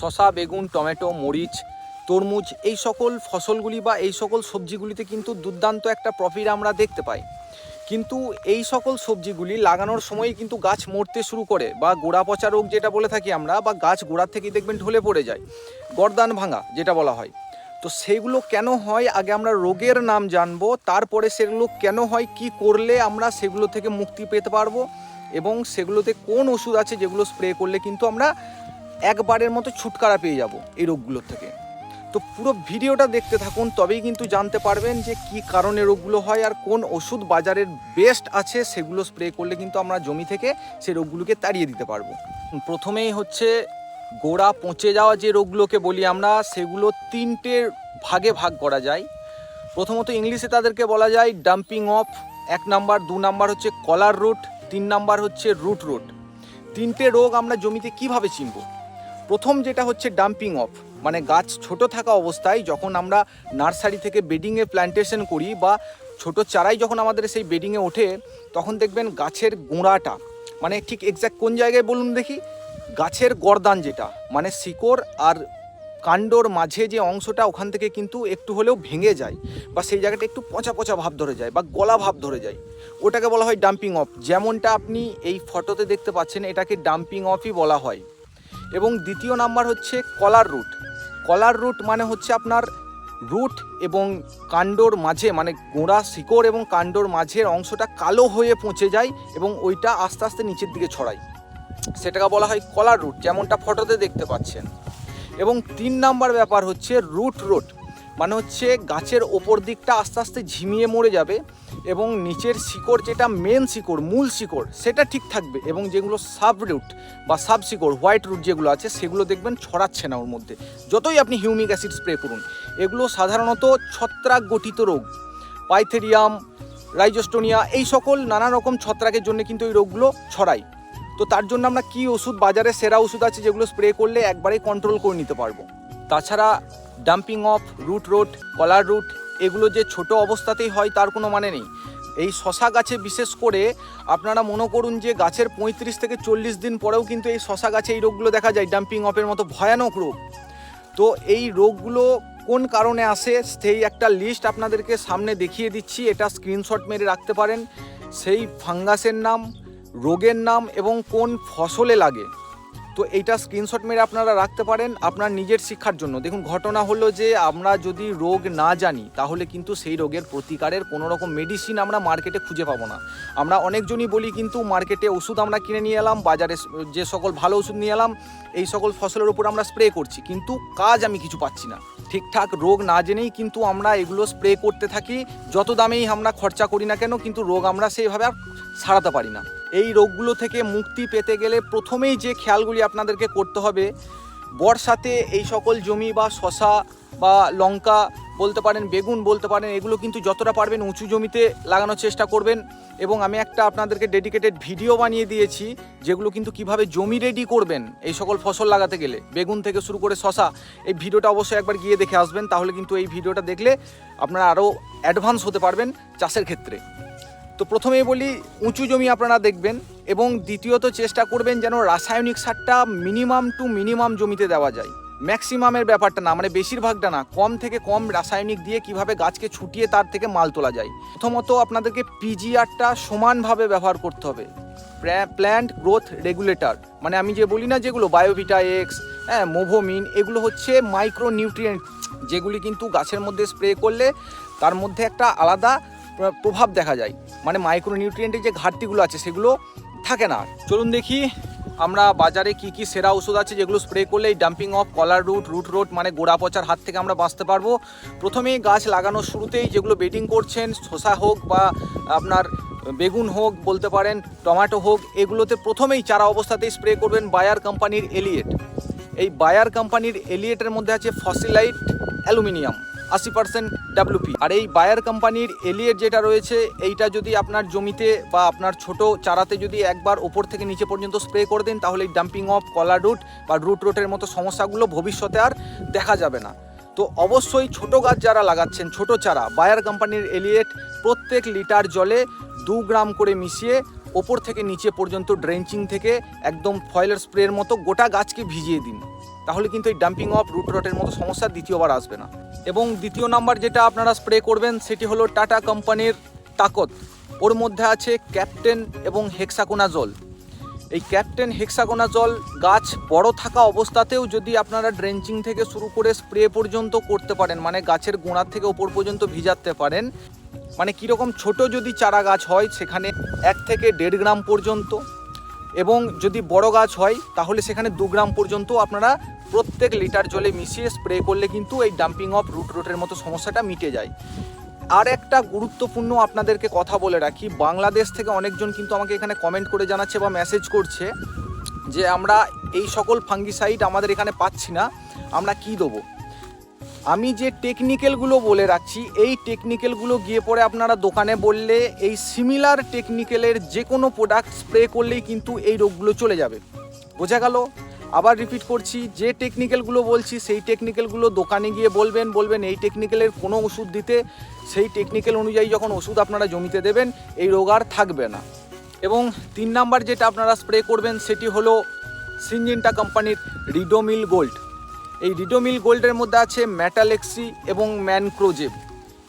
শশা বেগুন, টমেটো, মরিচ, তরমুজ এই সকল ফসলগুলি বা এই সকল সবজিগুলিতে কিন্তু দুর্দান্ত একটা প্রফিট আমরা দেখতে পাই। কিন্তু এই সকল সবজিগুলি লাগানোর সময়ই কিন্তু গাছ মরতে শুরু করে বা গোড়া পচা রোগ যেটা বলে থাকি আমরা বা গাছ গোড়ার থেকেই দেখবেন ঢলে পড়ে যায়, গরদান ভাঙা যেটা বলা হয়। তো সেইগুলো কেন হয় আগে আমরা রোগের নাম জানব, তারপরে সেগুলো কেন হয়, কি করলে আমরা সেগুলো থেকে মুক্তি পেতে পারব এবং সেগুলোতে কোন ওষুধ আছে যেগুলো স্প্রে করলে কিন্তু আমরা একবারের মতো ছুটকারা পেয়ে যাব এই রোগগুলোর থেকে। তো পুরো ভিডিওটা দেখতে থাকুন, তবেই কিন্তু জানতে পারবেন যে কি কারণে রোগগুলো হয় আর কোন ওষুধ বাজারের বেস্ট আছে সেগুলো স্প্রে করলে কিন্তু আমরা জমি থেকে সেই রোগগুলোকে তাড়িয়ে দিতে পারব। প্রথমেই হচ্ছে গোড়া পচে যাওয়া যে রোগগুলোকে বলি আমরা, সেগুলো তিনটে ভাগে ভাগ করা যায়। প্রথমত ইংলিশে তাদেরকে বলা যায় ডাম্পিং অফ, এক নাম্বার, দু নাম্বার হচ্ছে কলার রুট, তিন নাম্বার হচ্ছে রুট রুট। তিনটে রোগ আমরা জমিতে কীভাবে চিনব? প্রথম যেটা হচ্ছে ডাম্পিং অফ মানে গাছ ছোট থাকা অবস্থায় যখন আমরা নার্সারি থেকে বেডিংয়ে প্ল্যান্টেশন করি বা ছোট চারাই যখন আমাদের সেই বেডিংয়ে ওঠে, তখন দেখবেন গাছের গোড়াটা মানে ঠিক এক্স্যাক্ট কোন জায়গায় বলুন দেখি? গাছের গরদান যেটা মানে শিকড় আর কাণ্ডর মাঝে যে অংশটা ওখান থেকে কিন্তু একটু হলেও ভেঙে যায় বা সেই জায়গাটা একটু পচা পচা ভাব ধরে যায় বা গলা ভাব ধরে যায়। ওটাকে বলা হয় ডাম্পিং অফ যেমনটা আপনি এই ফটোতে দেখতে পাচ্ছেন এটাকে ডাম্পিং অফই বলা হয়। এবং দ্বিতীয় নাম্বার হচ্ছে কলার রুট। কলার রুট মানে হচ্ছে আপনার রুট এবং কাণ্ডর মাঝে মানে গোড়া, শিকড় এবং কাণ্ডর মাঝের অংশটা কালো হয়ে পচে যায় এবং ওইটা আস্তে আস্তে নিচের দিকে ছড়ায়। সেটাকে বলা হয় কলার রুট, যেমনটা ফটোতে দেখতে পাচ্ছেন। এবং তিন নাম্বার ব্যাপার হচ্ছে রুট রুট মানে হচ্ছে গাছের ওপর দিকটা আস্তে আস্তে ঝিমিয়ে মরে যাবে এবং নিচের শিকড় যেটা মেন শিকড়, মূল শিকড়, সেটা ঠিক থাকবে এবং যেগুলো সাব রুট বা সাব শিকড় হোয়াইট রুট যেগুলো আছে, সেগুলো দেখবেন ছড়াচ্ছে না ওর মধ্যে। যতই আপনি হিউমিক অ্যাসিড স্প্রে করুন, এগুলো সাধারণত ছত্রাক গঠিত রোগ পাইথেরিয়াম রাইজোস্টোনিয়া এই সকল নানা রকম ছত্রাকের জন্য কিন্তু এই রোগগুলো ছড়ায়। তো তার জন্য আমরা কি ওষুধ, বাজারে সেরা ওষুধ আছে যেগুলো স্প্রে করলে একবারেই কন্ট্রোল করে নিতে পারব? তাছাড়া damping off root rot collar root এগুলো যে ছোট অবস্থাতেই হয় তার কোনো মানে নেই। এই শশা গাছে বিশেষ করে আপনারা মনে করুন যে গাছের পঁয়ত্রিশ থেকে চল্লিশ দিন পরেও কিন্তু এই শশা গাছে এই রোগগুলো দেখা যায় ডাম্পিং অফের মতো ভয়ানক রোগ। তো এই রোগগুলো কোন কারণে আসে সেই একটা লিস্ট আপনাদেরকে সামনে দেখিয়ে দিচ্ছি, এটা স্ক্রিনশট মেরে রাখতে পারেন। সেই ফাঙ্গাসের নাম, রোগের নাম এবং কোন ফসলে লাগে। তো এইটা স্ক্রিনশট মেরে আপনারা রাখতে পারেন আপনার নিজের শিক্ষার জন্য। দেখুন, ঘটনা হলো যে আমরা যদি রোগ না জানি, তাহলে কিন্তু সেই রোগের প্রতিকারের কোনো রকম মেডিসিন আমরা মার্কেটে খুঁজে পাবো না। আমরা অনেকজনই বলি কিন্তু মার্কেটে ওষুধ আমরা কিনে নিয়ে এলাম, বাজারে যে সকল ভালো ওষুধ নিয়ে এলাম, এই সকল ফসলের উপর আমরা স্প্রে করছি। কিন্তু কাজ আমি কিছু পাচ্ছি না। ঠিকঠাক রোগ না জেনেই কিন্তু আমরা এগুলো স্প্রে করতে থাকি। যত দামেই আমরা খরচা করি না কেন, কিন্তু রোগ আমরা সেইভাবে আর সারাতে পারি না। এই রোগগুলো থেকে মুক্তি পেতে গেলে প্রথমেই যে খেয়ালগুলি আপনাদেরকে করতে হবে, বর্ষাতে এই সকল জমি বা শশা বা লঙ্কা বলতে পারেন, বেগুন বলতে পারেন, এগুলো কিন্তু যতটা পারবেন উঁচু জমিতে লাগানোর চেষ্টা করবেন এবং আমি একটা আপনাদেরকে ডেডিকেটেড ভিডিও বানিয়ে দিয়েছি যেগুলো কিন্তু কীভাবে জমি রেডি করবেন এই সকল ফসল লাগাতে গেলে, বেগুন থেকে শুরু করে শশা। এই ভিডিওটা অবশ্যই একবার গিয়ে দেখে আসবেন, তাহলে কিন্তু এই ভিডিওটা দেখলে আপনারা আরও অ্যাডভান্স হতে পারবেন চাষের ক্ষেত্রে। তো প্রথমেই বলি, উঁচু জমি আপনারা দেখবেন এবং দ্বিতীয়ত চেষ্টা করবেন যেন রাসায়নিক সারটা মিনিমাম টু মিনিমাম জমিতে দেওয়া যায়। ম্যাক্সিমামের ব্যাপারটা না মানে বেশিরভাগটা না, কম থেকে কম রাসায়নিক দিয়ে কীভাবে গাছকে ছুটিয়ে তার থেকে মাল তোলা যায়। প্রথমত আপনাদেরকে পিজিআরটা সমানভাবে ব্যবহার করতে হবে। প্ল্যান্ট গ্রোথ রেগুলেটর মানে আমি যে বলি না যেগুলো বায়োভিটা এক্স হ্যাঁ মোভোমিন এগুলো হচ্ছে মাইক্রো নিউট্রিয়েন্ট যেগুলি কিন্তু গাছের মধ্যে স্প্রে করলে তার মধ্যে একটা আলাদা প্রভাব দেখা যায়। মানে মাইক্রো নিউট্রিয়েন্টের যে ঘাটতিগুলো আছে সেগুলো থাকে না। চলুন দেখি আমরা বাজারে কি কি সেরা ওষুধ আছে যেগুলো স্প্রে করলে damping off collar root root rot মানে গোড়া পচার হাত থেকে আমরা বাঁচতে পারব। প্রথমেই গাছ লাগানোর শুরুতেই যেগুলো বেডিং করছেন, শসা হোক বা আপনার বেগুন হোক বলতে পারেন, টমেটো হোক, এগুলোতে প্রথমেই চারা অবস্থাতেই স্প্রে করবেন বায়ার কোম্পানির এলিয়েট এই বায়ার কোম্পানির এলিয়েটের মধ্যে আছে ফসিলাইট অ্যালুমিনিয়াম আশি পার্সেন্ট ডাব্লুপি আর এই বায়ার কোম্পানির এলিয়েট যেটা রয়েছে, এইটা যদি আপনার জমিতে বা আপনার ছোট চারাতে যদি একবার ওপর থেকে নিচে পর্যন্ত স্প্রে করে দেন, তাহলে এই ডাম্পিং অফ কলা রুট বা রুট রোটের মতো সমস্যাগুলো ভবিষ্যতে আর দেখা যাবে না। তো অবশ্যই ছোট গাছ যারা লাগাচ্ছেন, ছোট চারা বায়ার কোম্পানির এলিয়েট প্রত্যেক লিটার জলে দু গ্রাম করে মিশিয়ে ওপর থেকে নিচে পর্যন্ত ড্রেঞ্চিং থেকে একদম ফয়েলের স্প্রের মতো গোটা গাছকে ভিজিয়ে দিন। তাহলে কিন্তু এই ডাম্পিং অফ রুট রটের মতো সমস্যা দ্বিতীয়বার আসবে না। এবং দ্বিতীয় নাম্বার যেটা আপনারা স্প্রে করবেন, সেটি হলো টাটা কোম্পানির তাকত। ওর মধ্যে আছে ক্যাপ্টেন এবং হেক্সাকোনা জল এই ক্যাপ্টেন হেক্সাগোনাজল গাছ বড় থাকা অবস্থাতেও যদি আপনারা ড্রেঞ্চিং থেকে শুরু করে স্প্রে পর্যন্ত করতে পারেন মানে গাছের গোড়ার থেকে ওপর পর্যন্ত ভিজাতে পারেন মানে কীরকম ছোট যদি চারা গাছ হয়, সেখানে এক থেকে দেড় গ্রাম পর্যন্ত এবং যদি বড় গাছ হয়, তাহলে সেখানে দু গ্রাম পর্যন্ত আপনারা প্রত্যেক লিটার জলে মিশিয়ে স্প্রে করলে কিন্তু এই ডাম্পিং অফ রুট রোটের মতো সমস্যাটা মিটে যায়। আর একটা গুরুত্বপূর্ণ আপনাদেরকে কথা বলে রাখি, বাংলাদেশ থেকে অনেকজন কিন্তু আমাকে এখানে কমেন্ট করে জানাচ্ছে বা মেসেজ করছে যে, আমরা এই সকল ফাঙ্গিসাইড আমাদের এখানে পাচ্ছি না, আমরা কি দেবো? আমি যে টেকনিক্যালগুলো বলে রাখছি, এই টেকনিক্যালগুলো গিয়ে পরে আপনারা দোকানে বললে এই সিমিলার টেকনিক্যালের যে কোনো প্রোডাক্ট স্প্রে করলেই কিন্তু এই রোগগুলো চলে যাবে। বোঝা গেল? আবার রিপিট করছি, যে টেকনিক্যালগুলো বলছি, সেই টেকনিক্যালগুলো দোকানে গিয়ে বলবেন বলবেন এই টেকনিক্যালের কোনো ওষুধ দিতে, সেই টেকনিক্যাল অনুযায়ী যখন ওষুধ আপনারা জমিতে দেবেন, এই রোগ আর থাকবে না। এবং তিন নাম্বার যেটা আপনারা স্প্রে করবেন, সেটি হলো সিনজিনটা কোম্পানির রিডোমিল গোল্ড এই রিডোমিল গোল্ডের মধ্যে আছে ম্যাটালেক্সি এবং ম্যানক্রোজেব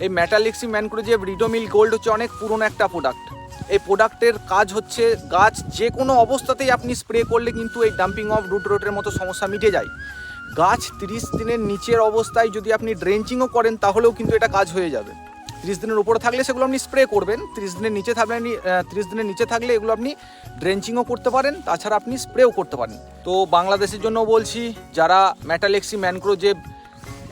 এই ম্যাটালেক্সি ম্যানক্রোজেব রিডোমিল গোল্ড হচ্ছে অনেক পুরনো একটা প্রোডাক্ট এই প্রোডাক্টের কাজ হচ্ছে গাছ যে কোনো অবস্থাতেই আপনি স্প্রে করলে কিন্তু এই ডাম্পিং অফ রুট রোটের মতো সমস্যা মিটে যায়। গাছ তিরিশ দিনের নিচের অবস্থায় যদি আপনি ড্রেঞ্চিংও করেন, তাহলেও কিন্তু এটা কাজ হয়ে যাবে। তিরিশ দিনের উপরে থাকলে সেগুলো আপনি স্প্রে করবেন। তিরিশ দিনের নিচে থাকলে আপনি তিরিশ দিনের নিচে থাকলে এগুলো আপনি ড্রেঞ্চিংও করতে পারেন, তাছাড়া আপনি স্প্রেও করতে পারেন। তো বাংলাদেশের জন্য বলছি, যারা ম্যাটালেক্সি ম্যানক্রোজেব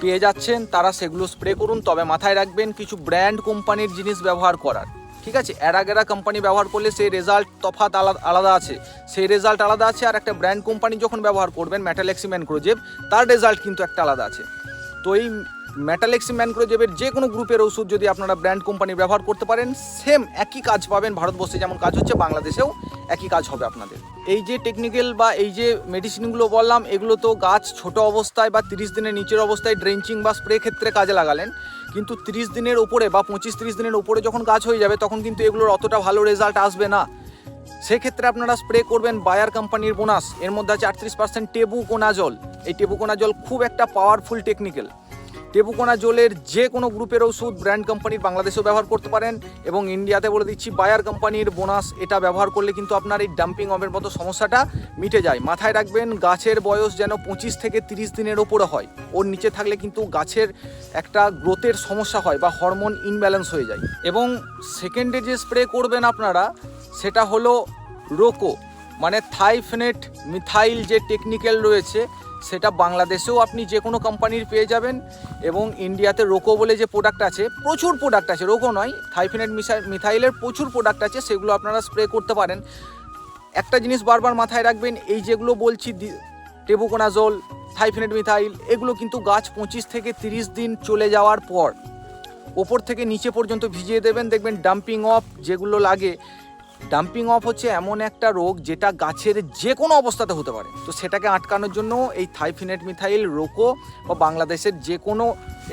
পেয়ে যাচ্ছেন, তারা সেগুলো স্প্রে করুন। তবে মাথায় রাখবেন, কিছু ব্র্যান্ড কোম্পানির জিনিস ব্যবহার করার। ঠিক আছে? অ্যারাগেরা কোম্পানি ব্যবহার করলে সেই রেজাল্ট তফাত আলাদা আলাদা আছে। সেই রেজাল্ট আলাদা আছে, আর একটা ব্র্যান্ড কোম্পানি যখন ব্যবহার করবেন ম্যাটালেক্সি ম্যানক্রোজেব তার রেজাল্ট কিন্তু একটা আলাদা আছে। তো এই ম্যাটালেক্সি ম্যানক্রোজেবের যে কোনো গ্রুপের ওষুধ যদি আপনারা ব্র্যান্ড কোম্পানি ব্যবহার করতে পারেন সেম একই কাজ পাবেন ভারতবর্ষে, যেমন কাজ হচ্ছে বাংলাদেশেও একই কাজ হবে আপনাদের। এই যে টেকনিক্যাল বা এই যে মেডিসিনগুলো বললাম, এগুলো তো গাছ ছোট অবস্থায় বা তিরিশ দিনের নিচের অবস্থায় ড্রেঞ্চিং বা স্প্রে ক্ষেত্রে কাজে লাগালেন, কিন্তু তিরিশ দিনের উপরে বা পঁচিশ তিরিশ দিনের উপরে যখন গাছ হয়ে যাবে, তখন কিন্তু এগুলোর অতটা ভালো রেজাল্ট আসবে না। সেক্ষেত্রে আপনারা স্প্রে করবেন বায়ার কোম্পানির বোনাস এর মধ্যে আছে আটত্রিশ পার্সেন্ট টেবু কোনা জল এই টেবু কোনা জল খুব একটা পাওয়ারফুল টেকনিক্যাল টেবুকোনা জলের যে কোনো গ্রুপের ওষুধ ব্র্যান্ড কোম্পানির বাংলাদেশেও ব্যবহার করতে পারেন এবং ইন্ডিয়াতে বলে দিচ্ছি বায়ার কোম্পানির বোনাস, এটা ব্যবহার করলে কিন্তু আপনার এই ডাম্পিং অফের মতো সমস্যাটা মিটে যায়। মাথায় রাখবেন, গাছের বয়স যেন পঁচিশ থেকে তিরিশ দিনের ওপরে হয়। ওর নিচে থাকলে কিন্তু গাছের একটা গ্রোথের সমস্যা হয় বা হরমোন ইনব্যালেন্স হয়ে যায়। এবং সেকেন্ডে যে স্প্রে করবেন আপনারা, সেটা হলো রোকো মানে থাইফেনেট মিথাইল যে টেকনিক্যাল রয়েছে সেটা বাংলাদেশেও আপনি যে কোনো কোম্পানির পেয়ে যাবেন এবং ইন্ডিয়াতে রোকো বলে যে প্রোডাক্ট আছে, প্রচুর প্রোডাক্ট আছে, রোকো নয় থাইফেনেট মিথাইলের প্রচুর প্রোডাক্ট আছে, সেগুলো আপনারা স্প্রে করতে পারেন। একটা জিনিস বারবার মাথায় রাখবেন, এই যেগুলো বলছি টেবুকোনাজল থাইফেনেট মিথাইল এগুলো কিন্তু গাছ পঁচিশ থেকে তিরিশ দিন চলে যাওয়ার পর, ওপর থেকে নিচে পর্যন্ত ভিজিয়ে দেবেন, দেখবেন ডাম্পিং অফ যেগুলো লাগে ডাম্পিং অফ হচ্ছে এমন একটা রোগ যেটা গাছের যে কোনো অবস্থাতে হতে পারে। তো সেটাকে আটকানোর জন্য এই থাইফিনেট মিথাইল, রোকো বা বাংলাদেশের যে কোনো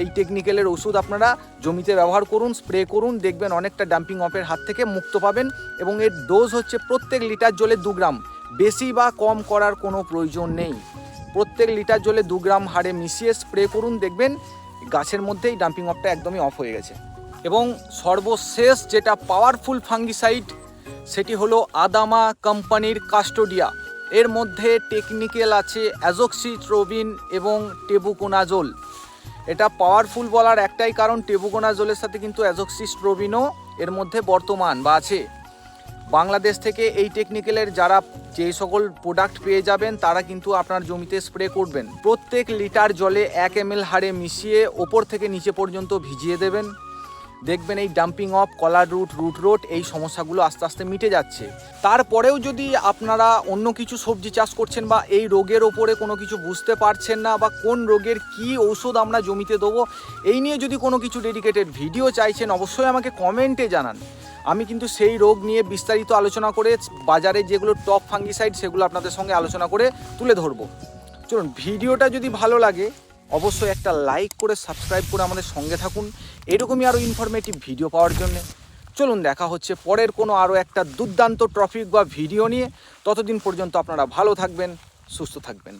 এই টেকনিক্যালের ওষুধ আপনারা জমিতে ব্যবহার করুন স্প্রে করুন, দেখবেন অনেকটা ডাম্পিং অফের হাত থেকে মুক্ত পাবেন এবং এর ডোজ হচ্ছে প্রত্যেক লিটার জলে দু গ্রাম। বেশি বা কম করার কোনো প্রয়োজন নেই। প্রত্যেক লিটার জলে দু গ্রাম হারে মিশিয়ে স্প্রে করুন, দেখবেন গাছের মধ্যেই ডাম্পিং অফটা একদমই অফ হয়ে গেছে। এবং সর্বশেষ যেটা পাওয়ারফুল ফাঙ্গিসাইড সেটি হলো আদামা কোম্পানির কাস্টোডিয়া। এর মধ্যে টেকনিক্যাল আছে অ্যাজোক্সিট্রোবিন এবং টেবুকোনাজোল। এটা পাওয়ারফুল বলার একটাই কারণ, টেবুকোনাজোলের সাথে কিন্তু অ্যাজোক্সিস্ট্রোবিনও এর মধ্যে বর্তমান বা আছে। বাংলাদেশ থেকে এই টেকনিক্যালের যারা যে সকল প্রোডাক্ট পেয়ে যাবেন, তারা কিন্তু আপনার জমিতে স্প্রে করবেন। প্রত্যেক লিটার জলে এক এম হারে মিশিয়ে ওপর থেকে নিচে পর্যন্ত ভিজিয়ে দেবেন। দেখবেন এই damping off collar root root rot এই সমস্যাগুলো আস্তে আস্তে মিটে যাচ্ছে। তারপরেও যদি আপনারা অন্য কিছু সবজি চাষ করছেন বা এই রোগের ওপরে কোনো কিছু বুঝতে পারছেন না বা কোন রোগের কি ঔষধ আমরা জমিতে দেবো, এই নিয়ে যদি কোনো কিছু ডেডিকেটেড ভিডিও চাইছেন, অবশ্যই আমাকে কমেন্টে জানান। আমি কিন্তু সেই রোগ নিয়ে বিস্তারিত আলোচনা করে বাজারে যেগুলো টপ ফাঙ্গিসাইড সেগুলো আপনাদের সঙ্গে আলোচনা করে তুলে ধরবো। চলুন ভিডিওটা যদি ভালো লাগে অবশ্যই একটা লাইক করে সাবস্ক্রাইব করে আমাদের সঙ্গে থাকুন। এরকমই আরও ইনফরমেটিভ ভিডিও পাওয়ার জন্য। চলুন, দেখা হচ্ছে পরের কোনো আরও একটা দুর্দান্ত টপিক বা ভিডিও নিয়ে। ততদিন পর্যন্ত আপনারা ভালো থাকবেন, সুস্থ থাকবেন।